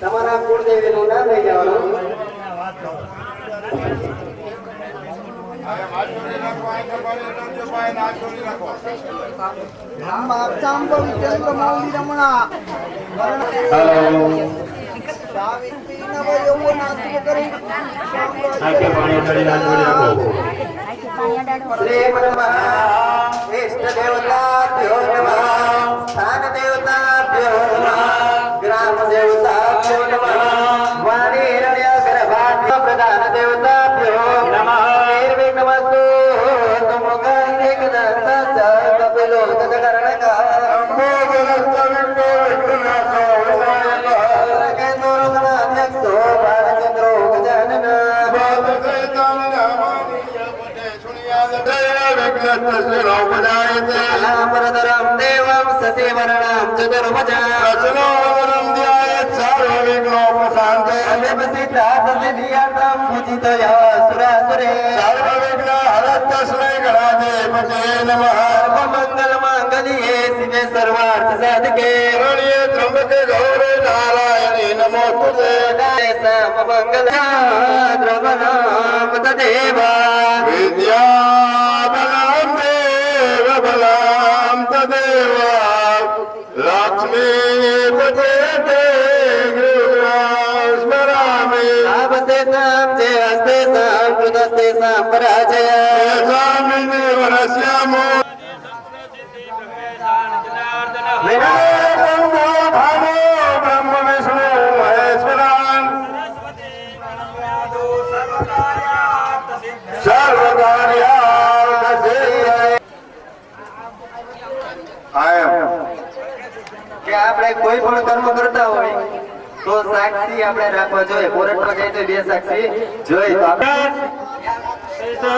તમારા કુળદેવીનું નામ લઈ જવાનું. હવે ராமரதரம் தேவம் சசிவரணம் துதர்மஜாசிதாசிதியாதம் உச்சிதயா சுராசுரே சர்வவிக்ன ஹரத்தஸ்மை கணாதேவதே நமः சர்வமங்கல மாங்கலியே சிவே சர்வார்த்த சாதகே ரணியே த்ரம்பகே கௌரே நாராயணே நமோ துதே சர்வமங்கல திரவணாம் ததேவா வித்யா સર્વકાર્યાર્થ સિદ્ધયે આયમ કે આપણે કોઈ પણ કર્મ કરતા હોય તો સાક્ષી આપણે રાખવા જોઈએ. કોર્ટમાં જાય તો બે સાક્ષી. જોઈએ તો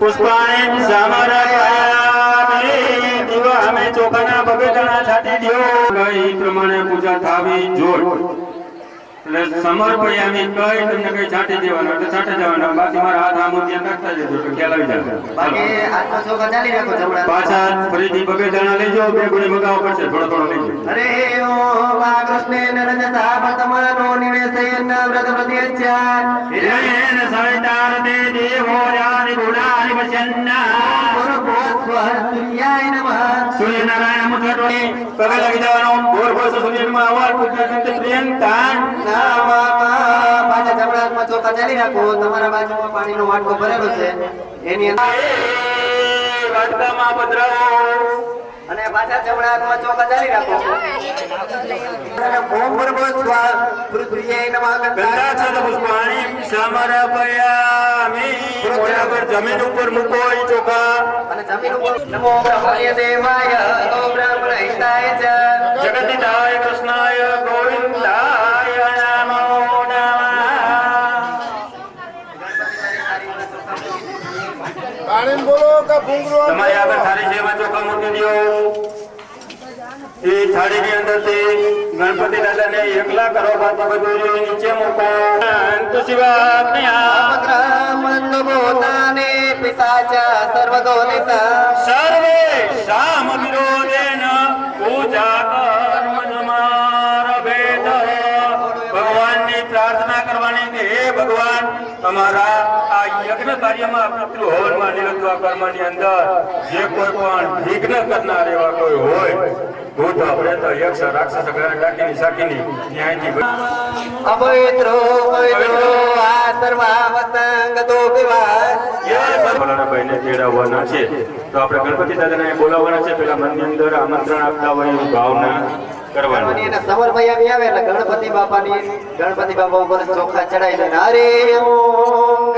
પુષ્પાણી અમે ચોખાના બગેટાના છાંટી દ્યો. એ પ્રમાણે પૂજા થાવી જોડ એટલે સમર્પયામી કઈ તમને કઈ છાંટી દેવાનું એટલે છાંટી દેવાનું. બાકી મારા હાથ આમ ત્યાં નાખતા જજો એટલે ખ્યાલ આવી જાય. બાકી આત્મા ચોખા ચાલી રાખો જમણા. પાછા ફરીથી બગેટાના લઈ લેજો બે ગુણી મગાવો પડશે થોડો થોડો લઈ જાઓ અરે ઓમ આ કૃષ્ણેન રજસા વર્તમાનો નિવેશયન વ્રત પ્રત્યચ્છા હિરણ્યેન સવિતારતે દેવો યાનિ ગુણાનિ પશ્યન્ના સૂર્યાય નમઃ સૂર્યનારાયણ મુખટોની પગે લાગી જવાનો ભોર ભોર સૂર્યમાં અવાર પૂજ્ય ચાલી રાખો તમારા બાજુમાં પાણીનો વાટકો ભરેલો છે. એની અંદર વાટકામાં પધરાવો અને પાછા જમણા હાથમાં ચોખા ચાલી રાખો. ઓમ ભૂર્ભુવઃ સ્વાહા પૃથ્વીએ નમઃ ગંગાચલ પુષ્પાણી સમર્પયામિ પર જમીન ઉપર મૂકો ઈ ચોખા. અને જમીન ઉપર નમો બ્રહ્મય દેવાય બ્રાહ્મણ હિતાય ચ જગતિદાય કૃષ્ણાય ગોવિંદાય તમારી આગળ થાળી છે એમાં ચોખા મૂકી દો. એ થાળીની અંદરથી ગણપતિ દાદાને એકલા કરો બાકી બધું નીચે મૂકો. સર્વદોનિતા સર્વે શામ વિરોધેન પૂજા કર્મ સમારભેદ પ્રાર્થના કરવાની કે હે ભગવાન અમારા આ યજ્ઞ કાર્યમાં પિતૃ હવનમાં નિરંતર કર્મની અંદર જે કોઈ પણ વિઘ્ન કરનાર એવા કોઈ હોય ભૂત પ્રેત યક્ષ રાક્ષસ ગ્રહ ડાકીની શાકીની ન્યાયથી અપવિત્રો પવિત્રો આ સર્વાવસંગ તો ભાઈને તેડાવવાના છે. તો આપણે ગણપતિ દાદાને બોલાવવાના છે. પેલા મનની અંદર આમંત્રણ આપતા હોય એવી ભાવના કરવાની. એને સમર્પય આવી આવે એટલે ગણપતિ બાપાની ગણપતિ બાપા ઉપર ચોખા ચડાવી લઈને હરે ઓમ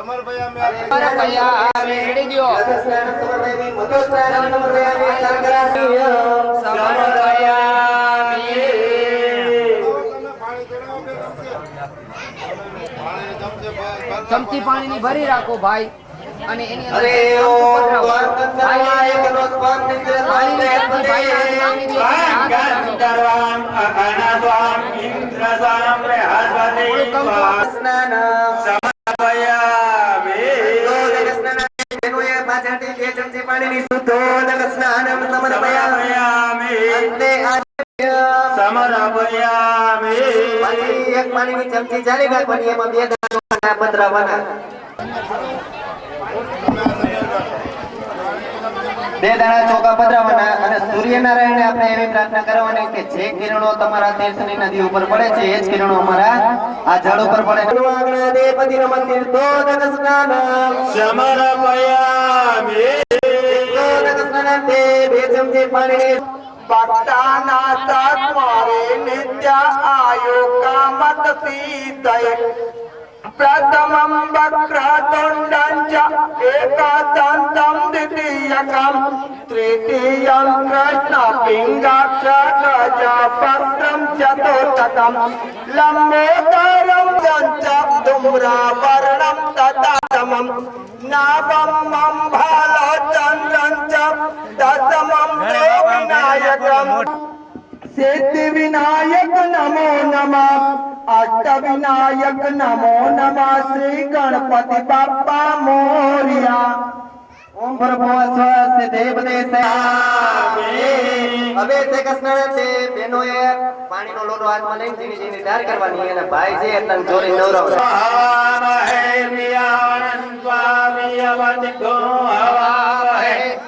અમારા ભૈયા રેડી. તમે પાણી. ચમચી પાણીની ભરી રાખો ભાઈ. અને એની અંદર સમર્પયામિ. પાછી એક પાણીની ચમચી ચાલી રાખવાની એમાં બે દાણા પધરાવવાના બે દાણા ચોખા પધરાવવાના અને સૂર્યનારાયણ આપણે એવી પ્રાર્થના કરવાની કે જે કિરણો તમારા તીર્થની નદી ઉપર પડે છે એ જ કિરણો અમારા આ જળ ઉપર પડે પાણીની ભક્તાના તત્વરે નિત્ય આયુ કામત સીતય પ્રથમમ વક્રતુંડં ચ એકદંતમ દ્વિતીયકમ તૃતીયમ કૃષ્ણ પિંગાક્ષ ગજ પત્રમ ચતુર્થકમ લંબોદરમ દંચ ધૂમ્રાવર્ણમ તદાતમમ નાભમ મમ સિદ્ધિ વિનાયક નમો નમઃ અષ્ટ વિનાયક નમો નમઃ શ્રી ગણપતિ બાપ્પા મોર્યા ઓમ ભર્ગો સ્વસ્તિ દેવદેશે હવે છે કૃષ્ણ તે બેનોએ પાણીનો લોટો હાથમાં લઈને ઝીણી ઝીણી ધાર કરવાની અને ભાઈ છે એટલે જોરી સ્વસ્તિ દેવદેશે શ્રીમન માગણા દેવતીનો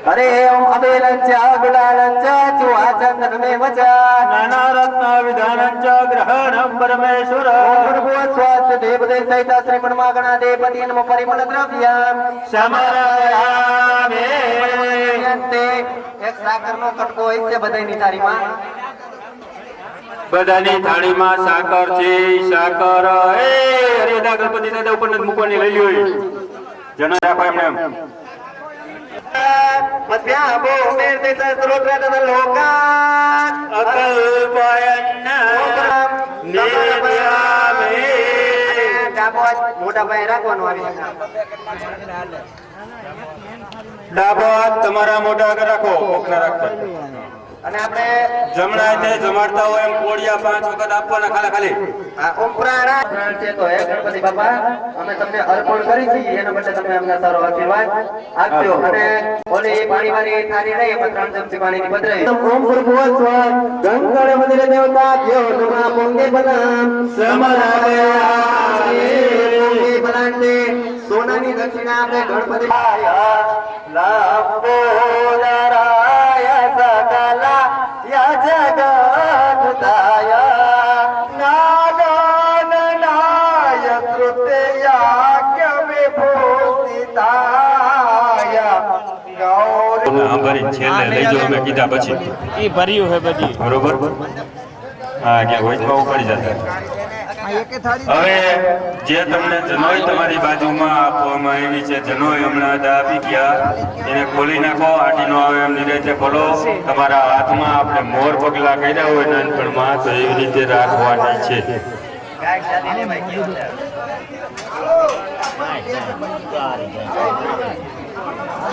હરે ઓમ અબેલંચ ગુલાલંચ ચુઆ ચંદન મે વચા ગ્રહણમ પરમેશ્વર પ્રભુ સ્વાસ્થ દેવદેવ સહિત શ્રીમન માગણા દેવપતિ નમો પરિમળ દ્રવ્યમ સમરામે અંતે એક સાકરનો કટકો હોય છે બધાની થાળીમાં બધાની થાળીમાં સાકર છે સાકર એ હરિદા ગણપતિ દાદા ઉપર મૂકવાની લઈ લ્યો એ. જણા રાખો એમને હાથ મોટા ભાઈ રાખવાનો ડાબો તમારા મોઢા આગળ રાખો કોકના રાખતા અને આપણે જમણા એટલે જમાડતા હોય એમ કોડિયા પાંચ વખત આપવાના ખાલી ખાલી. આ ઓમ પ્રાણ છે તો હે ગણપતિ બાપા અમે તમને અર્પણ કરી છે એના માટે તમે અમને સારો આશીર્વાદ આપજો અને ઓલી પાણી વાળી થાળી નહીં એમાં ત્રણ ચમચી પાણીની પધરાવી ઓમ ભૂર્ભુવઃ સ્વ ગંગળ મંદિર દેવતા દેવ નમા પોંગે બલામ સમરાયામે પોંગે બલાંતે સોનાની દક્ષિણા આપણે ગણપતિ લંબોદરાય હા ભરી છેલ્લે લઈ જાઓ અમે કીધા પછી. એ ભર્યું હે બધી. બરોબર? હા ક્યાંક વચમાં પડી જતા હવે જે તમને જનોઈ તમારી બાજુમાં આપવામાં આવી છે જનોઈ હમણાં દા આપી ગયા. એને ખોલી નાખો આટી નો આવે એમની રીતે ખોલો. તમારા હાથમાં આપણે મોર પગલા કર્યા હોય નાનપણમાં તો એવી રીતે રાખવાની છે. ભાઈ કેવું છે એટલે અમને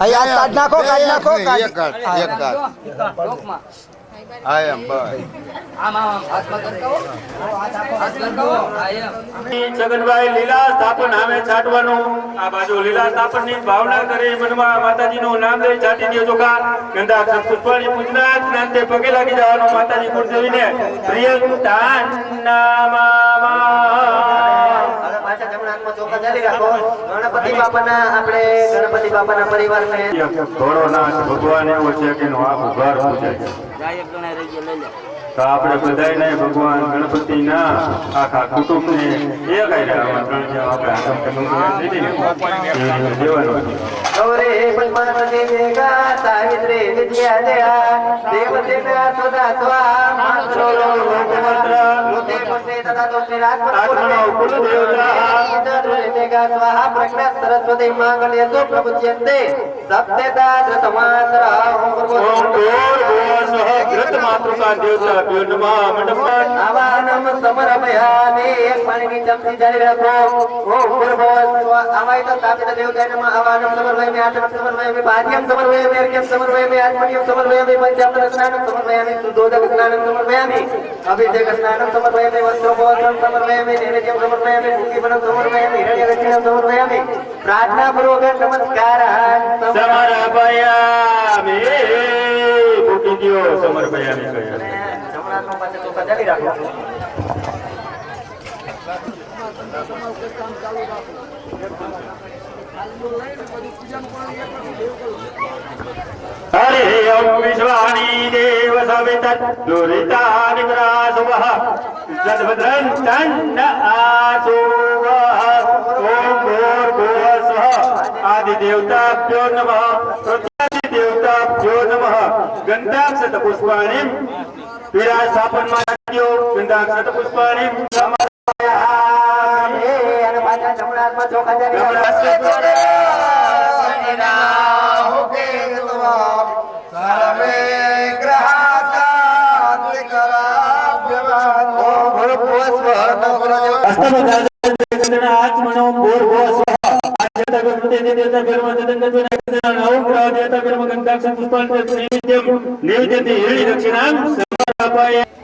અહીંયા કાઢ નાખો કાઢ નાખો એક કાઢ એક કાઢ લોકમાં. એમ બસ આમ આમ આમ હાથ પકડ હાથ લગાવો. આ એમ. છગનભાઈ લીલા સ્થાપન નામે છાંટવાનું આ બાજુ લીલા સ્થાપનની ભાવના કરી મનમાં માતાજી નું નામ લઈ છાંટી દો ચોખા ગંદા પુષ્પાણી પૂજના નાંતે પગે લાગી જવાનું માતાજી કુળદેવીને પ્રિયંતાન નામા ગણપતિ બાપાના આપણે ગણપતિ બાપાના પરિવારને થોડો નાથ ભગવાન એવો છે કે એનું આખું ઘર પૂજે તો આપણે બધાયને ભગવાન ગણપતિ ના આખા કુટુંબ ને એક આમંત્રણ છે આપણે ને. રીતે દેવાનું છે. પદ્માવતી મેઘા સાવિત્રી વિદ્યા દયા દેવસેના સદા સ્વા મંત્રો લોકે પુષ્પે સરસ્વતી માંગલ્ય તો પ્રભુચ્યંતે સપ્તેતા ધૃતમાત્ર સમર્વયામિ પાદ્યમ સમર્વયામિ અર્ઘ્યમ સમર્વયામિ આત્મનિયમ સમર્વયામિ પંચામૃત સ્નાનમ સમર્વયામિ શુદ્ધોદક સ્નાનમ સમર્વયામિ અભિષેક સ્નાનમ સમર્વયામિ વસ્ત્રોપવસ્ત્રમ સમર્વયામિ નૈવેદ્યમ સમર્વયામિ ભૂમિપણમ સમર્વયામિ હિરણ્યદક્ષિણમ સમર્વયામિ પ્રાર્થના પૂર્વક નમસ્કાર સમર્પયામિ ફૂટી દ્યો સમર્પયામિ કહ્યા જમણાનો પાસે ચોખા ચાલી રાખો હરે ઓમ વિશ્વાણી દેવ સવિતત દુરિતા નિગ્રાસુવઃ સદ્ભદ્રં તન્ન આસુવઃ ઓમ ભૂર્ભુવઃ સ્વઃ આદિ દેવતાભ્યો નમઃ પ્રત્યાદિ દેવતાભ્યો નમઃ ગંધાક્ષત પુષ્પાણીમ વિરાજ સ્થાપનમાં ગંધાક્ષત પુષ્પાણીમ સમર્પયામિ અને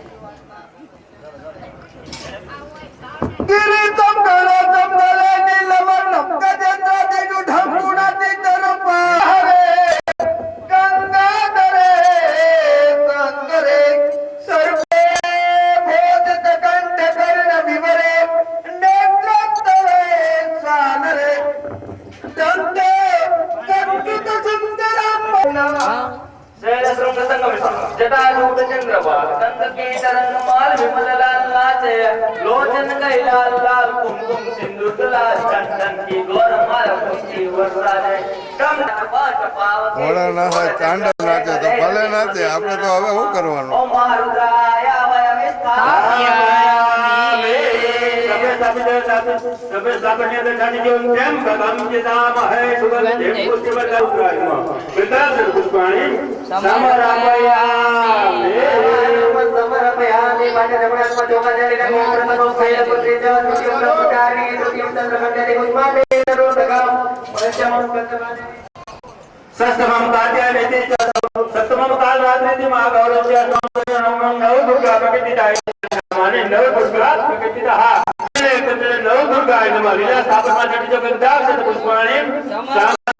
સભે સભે સભે સભે સભે ને જાણી જો તેમ ભગમ જે નામ હે સુગંધ દેવ પુષ્પ ગૌરાયમાં વિદાસ પુષ્પાણી સમરામયામે સમર્પયામિ પાછા જમણા હાથમાં ચોખા ચાલી રાખો પ્રથમ શૈલપુત્રી ચ દ્વિતીયં બ્રહ્મચારી તૃતીયં ચંદ્રકંડરી પુષ્પાદે તરુણગમ પંચમં સ્કંદમાદે સસ્તમમ કાત્યાયતિ ચ સપ્તમમ કાલ રાત્રિતિ મહાગૌરવ નવમ નવ દુર્ગા પ્રકટિતાય માને નવ દુર્ગા પ્રકટિતા નવ દુર્ગા નમ લીલા સ્થાપનમાં ચડી જો ગંધાક્ષત પુષ્પાણી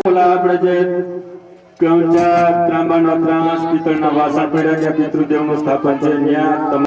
બોલા આપણે જે ગૌચા ત્રાંબાનો ત્રાસ પિત્તળના વાસણ પડ્યા ત્યાં પિતૃદેવનું સ્થાપન છે ત્યાં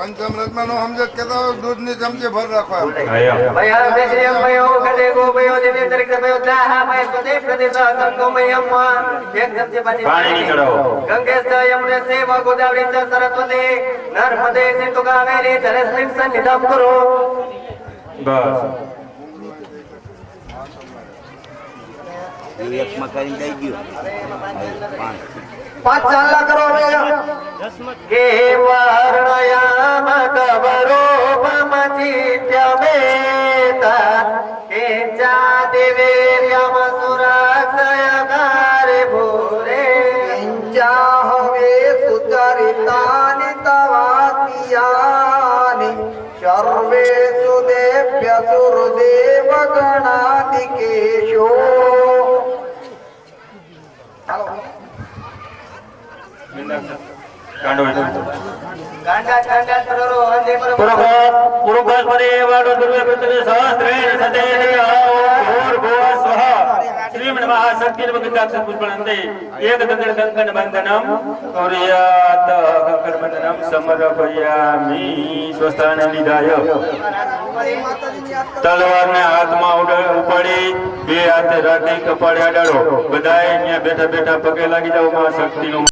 પંચામૃતમાં નો સમજત કેતા હોય દૂધની ચમચી ભર રાખવા એક પાણી નહીં ગંગેશ યમુને સેવ ગોદાવરી સરસ્વતી. નર્મદે સિંધુ કાવેરી જલેસ્મિન સન્નિધમ કુરુ. બસ. એકમાં કરીને દઈ ગયો. પાંચ ચાલા કરો કે વર્ણયામ કબરો મચિત્યમેતા કે ચાદિવીર્યમ સુરાક્ષયકારે પુષ્પણંતે ને નિધાય તલવારને હાથમાં ઉપાડી બે હાથે રાખી કપાળે અડાડો બધા અહીંયા બેઠા બેઠા પગે લાગી જાવમાં શક્તિનું